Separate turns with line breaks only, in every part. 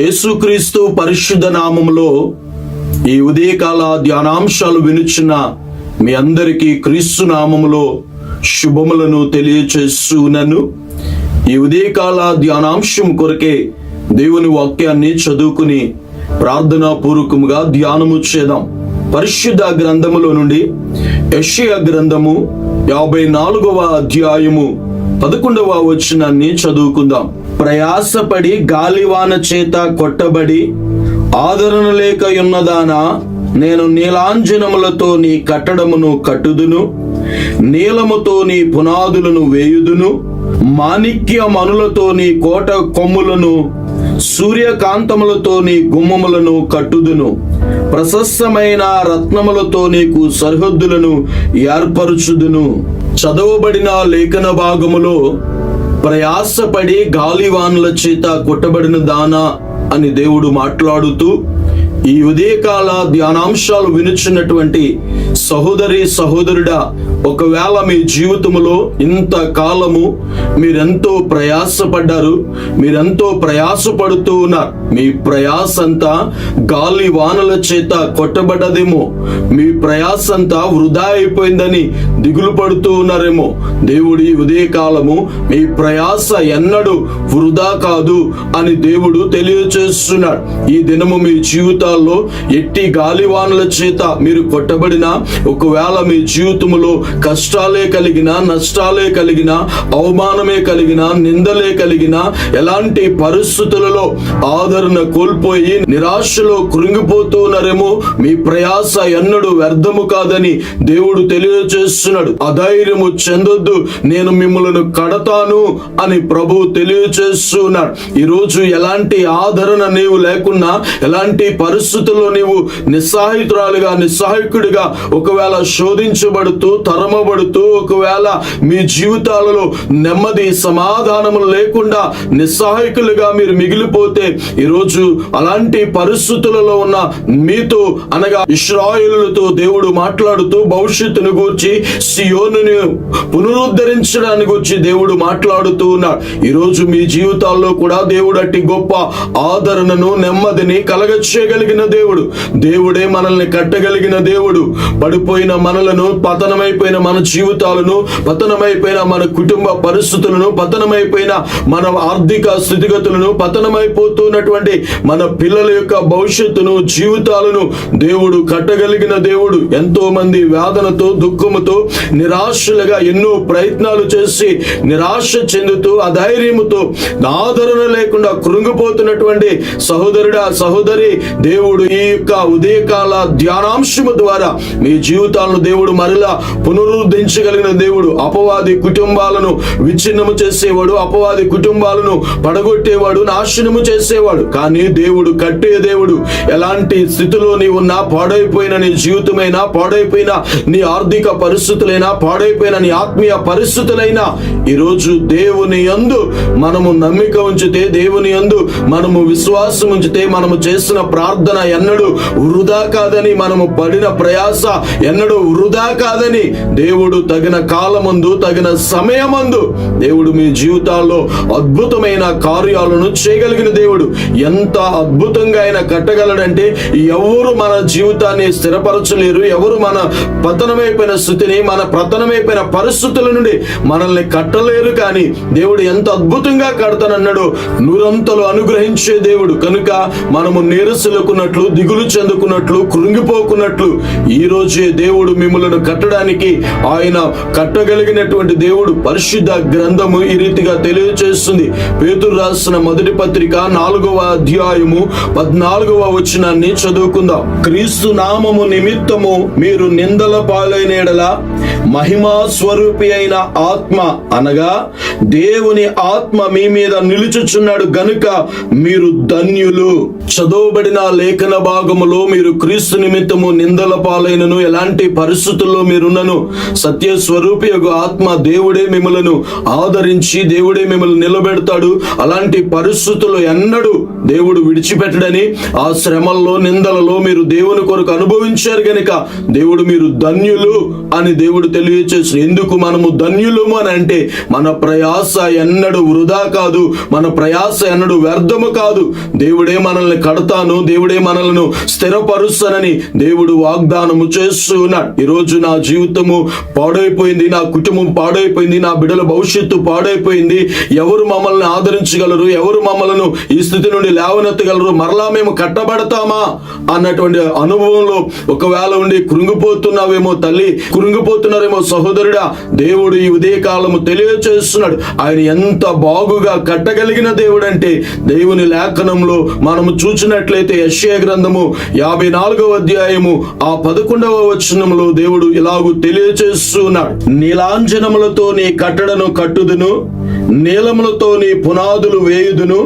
యేసుక్రీస్తు పరిశుద్ధ నామములో ఈ ఉదయకాల ధ్యానాంశాలు వినుచున్న మీ అందరికీ క్రీస్తు నామములో శుభములను తెలియచేస్తున్నాను ఈ ఉదయకాల ధ్యానాంశం కొరకే దేవుని వాక్యాన్ని చదువుకుని ప్రార్థనా పూర్వకముగా ధ్యానము చేద్దాం. పరిశుద్ధ గ్రంథములో నుండి యషియా గ్రంథము యాభై నాలుగవ అధ్యాయము పదకొండవ వచనాన్ని చదువుకుందాం. ప్రయాసపడి గాలివాన చేత కొట్టబడి ఆదరణ లేక ఉన్నదానా నేను నీలాంజనములతో నీ కట్టడమును కట్టుదును నీలముతో నీ పునాదులను వేయుదును మాణిక్య మనులతో నీ కోట కొమ్ములను సూర్యకాంతములతో నీ గుమ్మములను కట్టుదును ప్రశస్తమైన రత్నములతో నీకు సరిహద్దులను ఏర్పరుచుదును. చదవబడిన లేఖన భాగములో ప్రయాసపడి గాలివానుల చేత కొట్టబడిన దానా అని దేవుడు మాట్లాడుతూ ఈ ఉదయకాల ధ్యానాంశాలు వినుచున్నటువంటి సహోదరి సహోదరుడా ఒకవేళ మీ జీవితంలో ఇంత కాలము మీరెంతో ప్రయాసపడ్డారు మీరెంతో ప్రయాసపడుతూ ఉన్నారు. మీ ప్రయాస అంతా గాలి వానల చేత కొట్టబడ్డదేమో. మీ ప్రయాస అంతా వృధా అయిపోయిందని దిగులు పడుతూ ఉన్నారేమో. దేవుడి ఉదయకాలము మీ ప్రయాస ఎన్నడూ వృధా కాదు అని దేవుడు తెలియచేస్తున్నాడు. ఈ దినము మీ జీవితాల్లో ఎట్టి గాలివానల చేత మీరు కొట్టబడినా ఒకవేళ మీ జీవితంలో కష్టాలే కలిగిన నష్టాలే కలిగిన అవమానమే కలిగిన నిందలే కలిగిన ఎలాంటి పరిస్థితులలో ఆదరణ కోల్పోయి నిరాశలో కృంగిపోతూ ఉన్నారేమో మీ ప్రయాస ఎన్నడూ వ్యర్థము కాదని దేవుడు తెలియచేస్తున్నాడు. అధైర్యము చెందొద్దు నేను మిమ్మల్ని కడతాను అని ప్రభు తెలియచేస్తున్నాడు. ఈరోజు ఎలాంటి ఆదరణ నీవు లేకున్నా ఎలాంటి పరిస్థితుల్లో నీవు నిస్సాహితురాలుగా నిస్సహాయకుడిగా ఒకవేళ శోధించబడుతూ తరమబడుతూ ఒకవేళ మీ జీవితాలలో నెమ్మది సమాధానము లేకుండా నిస్సహాయకులుగా మీరు మిగిలిపోతే ఈరోజు అలాంటి పరిస్థితులలో ఉన్న మీతో అనగా ఇస్రాయేలులతో దేవుడు మాట్లాడుతూ భవిష్యత్తును గూర్చి సియోను పునరుద్ధరించడానికి వచ్చి దేవుడు మాట్లాడుతూ ఉన్నాడు. ఈరోజు మీ జీవితాల్లో కూడా దేవుడు అట్టి గొప్ప ఆదరణను నెమ్మదిని కలగచేయగలిగిన దేవుడు. దేవుడే మనల్ని కట్టగలిగిన దేవుడు. పడిపోయిన మనలను పతనమైపోయిన మన జీవితాలను పతనమైపోయిన మన కుటుంబ పరిస్థితులను పతనమైపోయిన మన ఆర్థిక స్థితిగతులను పతనమైపోతున్నటువంటి మన పిల్లల యొక్క భవిష్యత్తును జీవితాలను దేవుడు కట్టగలిగిన దేవుడు ఎంతో మంది వేదనతో దుఃఖముతో నిరాశలుగా ఎన్నో ప్రయత్నాలు చేసి నిరాశ చెందుతూ అధైర్యముతో ఆదరణ లేకుండా కృంగిపోతున్నటువంటి సహోదరుడా సహోదరి దేవుడు ఈ యొక్క ఉదయకాల ధ్యానాంశము ద్వారా మీ జీవితాలను దేవుడు మరలా పునరుద్ధరించగలిగిన దేవుడు. అపవాది కుటుంబాలను విచ్చి విచ్ఛిన్నము చేసేవాడు అపవాది కుటుంబాలను పడగొట్టేవాడు నాశనము చేసేవాడు. కానీ దేవుడు కట్టే దేవుడు. ఎలాంటి స్థితిలో నీ ఉన్నా పాడైపోయిన నీ జీవితమైనా పాడైపోయిన నీ ఆర్థిక పరిస్థితులైనా పాడైపోయిన నీ ఆత్మీయ పరిస్థితులైనా ఈరోజు దేవుని యందు మనము నమ్మిక ఉంచితే దేవుని యందు మనము విశ్వాసం ఉంచితే మనము చేసిన ప్రార్థన ఎన్నడూ వృధా కాదని మనము పడిన ప్రయాస ఎన్నడూ వృధా కాదని దేవుడు తగిన కాలమందు తగిన సమయమందు దేవుడు మీ జీవితాల్లో అద్భుతమైన కార్యాలను చేయగలిగిన దేవుడు. ఎంత అద్భుతంగా ఆయన కట్టగలడంటే ఎవరు మన జీవితాన్ని స్థిరపరచలేరు ఎవరు మన పతనమైపోయిన స్థితిని మన పతనమైపోయిన పరిస్థితుల నుండి మనల్ని కట్టలేరు కానీ దేవుడు ఎంత అద్భుతంగా కడతానన్నాడు నూరంతలు అనుగ్రహించే దేవుడు. కనుక మనము నీరసులకున్నట్లు దిగులు చెందుకున్నట్లు కృంగిపోకున్నట్లు ఈ రోజే దేవుడు మిమ్మలను కట్టడానికి ఆయన కట్టగలిగినటువంటి దేవుడు పరిశుద్ధ గ్రంథము ఈ రీతిగా తెలియజేస్తుంది పేతురు రాసిన మొదటి పత్రిక నాలుగవ అధ్యాయము పద్నాలుగవ వచనాన్ని చదువుకుందాం. క్రీస్తు నామము నిమిత్తము మీరు నిందల పాలైన ఎడల మహిమా స్వరూపి అయిన ఆత్మ అనగా దేవుని ఆత్మ మీ మీద నిలుచుచున్నాడు గనుక మీరు ధన్యులు. చదవబడిన లేఖన భాగములో మీరు క్రీస్తు నిమిత్తము నిందల పాలైనను ఎలాంటి పరిస్థితుల్లో మీరున్నను? సత్య స్వరూపి యొక్క ఆత్మ దేవుడే మిమ్మలను ఆదరించి దేవుడే మిమ్మల్ని నిలబెడతాడు. అలాంటి పరిస్థితుల్లో ఎన్నడూ దేవుడు విడిచిపెట్టడని ఆ శ్రమల్లో నిందలలో మీరు దేవుని కొరకు అనుభవించారు గనుక దేవుడు మీరు ధన్యులు అని దేవుడు తెలియచేసిన ఎందుకు మనము ధన్యులము అని అంటే మన ప్రయాస ఎన్నడూ వృధా కాదు మన ప్రయాస ఎన్నడూ వ్యర్థము కాదు. దేవుడే మనల్ని కడతాను దేవుడే మనల్ని స్థిరపరుస్తానని దేవుడు వాగ్దానము చేస్తూ ఉన్నాడు. ఈరోజు నా జీవితము పాడైపోయింది నా కుటుంబం పాడైపోయింది నా బిడ్డల భవిష్యత్తు పాడైపోయింది. ఎవరు మమ్మల్ని ఆదరించగలరు? ఎవరు మమ్మల్ని ఈ స్థితి నుండి లేవనెత్తగలరు? మరలా మేము కట్టబడతామా? అన్నటువంటి అనుభవంలో ఒకవేళ ఉండి కృంగిపోతున్నావేమో తల్లి కృంగిపోతున్నారేమో సహోదరుడా దేవుడు ఈ ఉదయకాలము తెలియచేస్తున్నాడు. ఆయన ఎంత బాగుగా కట్టగలిగిన దేవుడు అంటే దేవుని లేఖనంలో మనము చూసినట్లయితే యశ్య గ్రంథము యాభై నాలుగవ అధ్యాయము ఆ పదకొండవ వచనంలో దేవుడు ఇలాగూ తెలియచేస్తున్నాడు. నీలాంజనములతో నీ కట్టడను కట్టుదును నీలములతో నీ పునాదులు వేయుదును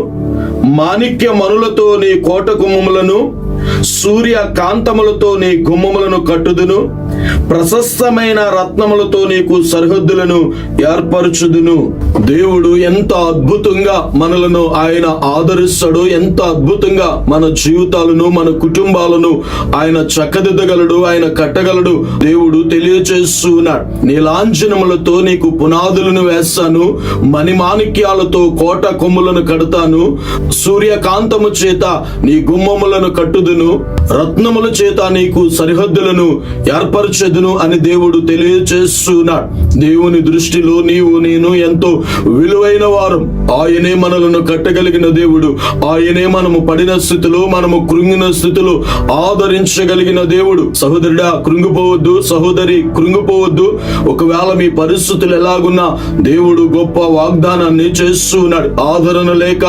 మాణిక్య మనులతో నీ కోట గుమ్మములను సూర్య కాంతములతో నీ గుమ్మములను కట్టుదును. ప్రశస్తమైన రత్నములతో నీకు సరిహద్దులను ఏర్పరచుదును. దేవుడు ఎంత అద్భుతంగా మనలను ఆయన ఆదరిస్తాడు ఎంత అద్భుతంగా మన జీవితాలను మన కుటుంబాలను ఆయన చక్కదిద్దగలడు ఆయన కట్టగలడు. దేవుడు తెలియచేస్తూ ఉన్నాడు నీకు పునాదులను వేస్తాను మణిమాణిక్యాలతో కోట కొమ్ములను కడతాను సూర్యకాంతము చేత నీ గుమ్మములను కట్టుదును రత్నముల చేత నీకు సరిహద్దులను తీర్చదును అని దేవుడు తెలియచేస్తున్నాడు. దేవుని దృష్టిలో నీవు నేను ఎంతో విలువైన వారం. ఆయనే మనలను కట్టగలిగిన దేవుడు. ఆయనే మనము పడిన స్థితిలో మనము కృంగిన స్థితిలో ఆదరించగలిగిన దేవుడు. సహోదరుడా కృంగిపోవద్దు. సహోదరి కృంగిపోవద్దు. ఒకవేళ మీ పరిస్థితులు ఎలాగున్నా దేవుడు గొప్ప వాగ్దానాన్ని చేస్తున్నాడు. ఆదరణ లేక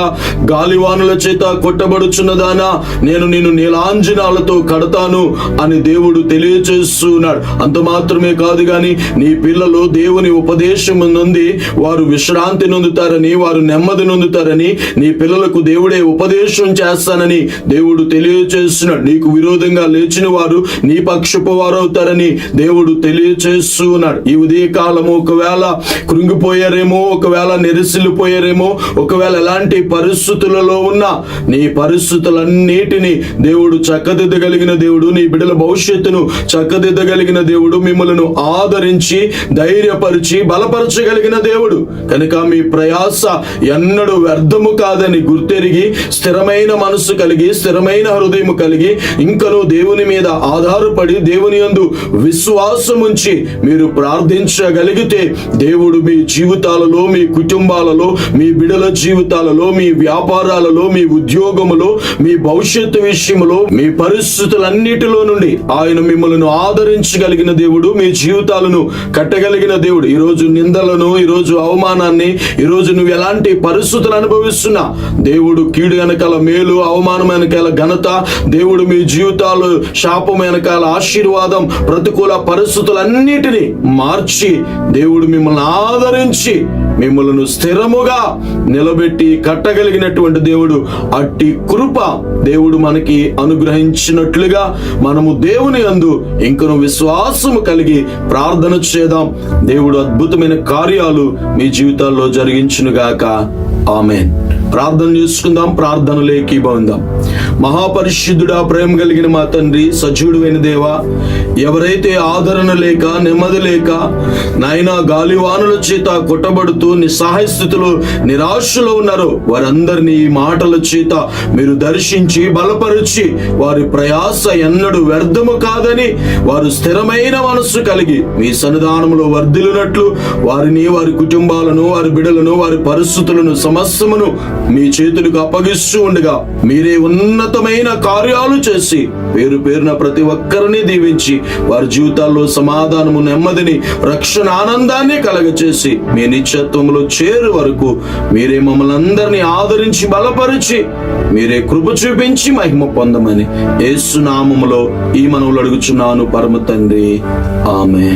గాలివానుల చేత కొట్టబడుచున్నదానా నేను నేను నీలాంజనాలతో కడతాను అని దేవుడు తెలియచేస్తున్నాడు. చేస్తాడు అంత మాత్రమే కాదు గాని నీ పిల్లలు దేవుని ఉపదేశం నుండి వారు విశ్రాంతి నొందుతారని వారు నెమ్మది నొందుతారని నీ పిల్లలకు దేవుడే ఉపదేశం చేస్తానని దేవుడు తెలియచేస్తున్నాడు. నీకు విరోధంగా లేచిన వారు నీ పక్షపు వారవుతారని దేవుడు తెలియచేస్తున్నాడు. ఈ ఉదయ కాలము ఒకవేళ కృంగిపోయారేమో ఒకవేళ నెరిసిల్లిపోయారేమో ఒకవేళ ఎలాంటి పరిస్థితులలో ఉన్నా నీ పరిస్థితులన్నిటినీ దేవుడు చక్కదిద్దగలిగిన దేవుడు నీ బిడ్డల భవిష్యత్తును చక్కదిద్దగలిగిన కలిగిన దేవుడు మిమ్మల్ని ఆదరించి ధైర్యపరిచి బలపరచగలిగిన దేవుడు. కనుక మీ ప్రయాస ఎన్నడూ వ్యర్థము కాదని గుర్తెరిగి స్థిరమైన మనస్సు కలిగి స్థిరమైన హృదయం కలిగి ఇంకను దేవుని మీద ఆధారపడి దేవుని యందు విశ్వాసముంచి మీరు ప్రార్థించగలిగితే దేవుడు మీ జీవితాలలో మీ కుటుంబాలలో మీ బిడల జీవితాలలో మీ వ్యాపారాలలో మీ ఉద్యోగములో మీ భవిష్యత్తు విషయంలో మీ పరిస్థితులన్నిటిలో నుండి ఆయన మిమ్మల్ని ఆదరించి ఆదరించగలిగిన దేవుడు మీ జీవితాలను కట్టగలిగిన దేవుడు. ఈరోజు నిందలను ఈరోజు అవమానాన్ని ఈ రోజు నువ్వు ఎలాంటి పరిస్థితులు అనుభవిస్తున్నా దేవుడు కీడు వెనకాల మేలు అవమానం వెనకాల ఘనత దేవుడు మీ జీవితాలు శాపం వెనకాల ఆశీర్వాదం ప్రతికూల పరిస్థితులన్నిటినీ మార్చి దేవుడు మిమ్మల్ని ఆదరించి మిమ్మల్ని స్థిరముగా నిలబెట్టి కట్టగలిగినటువంటి దేవుడు అట్టి కృప దేవుడు మనకి అనుగ్రహించినట్లుగా మనము దేవుని అందు ఇంకను విశ్వాసము కలిగి ప్రార్థన చేద్దాం. దేవుడు అద్భుతమైన కార్యాలు మీ జీవితాల్లో జరిగించునుగాక. ఆమెన్. ప్రార్థన చేసుకుందాం ప్రార్థనలు బాగుందాం మహాపరిశుద్ధుడా ప్రేమ కలిగిన మా తండ్రి సజీవుడైన దేవా ఎవరైతే ఆదరణ లేక నెమ్మది లేక నాయన గాలివానుల చేత కొట్టబడుతూ నిస్సహాయ స్థితిలో నిరాశలో ఉన్నారో వారందరినీ ఈ మాటల చేత మీరు దర్శించి బలపరిచి వారి ప్రయాస ఎన్నడూ వ్యర్థము కాదని వారు స్థిరమైన మనస్సు కలిగి మీ సన్నిధానంలో వర్ధిల్లినట్లు వారిని వారి కుటుంబాలను వారి బిడలను వారి పరిస్థితులను సమస్యమును మీ చేతులకు అప్పగిస్తూ ఉండగా మీరే ఉన్నతమైన కార్యాలు చేసి పేరు పేరున ప్రతి ఒక్కరిని దీవించి వారి జీవితాల్లో సమాధానము నెమ్మదిని రక్షణ ఆనందాన్ని కలగచేసి మీ నిత్యత్వంలో చేరు వరకు మీరే మమ్మల్ని అందరినీ ఆదరించి బలపరిచి మీరే కృప చూపించి మహిమ పొందమని యేసు నామములో ఈ మనవులు అడుగుచున్నాను పరమ తండ్రి. ఆమె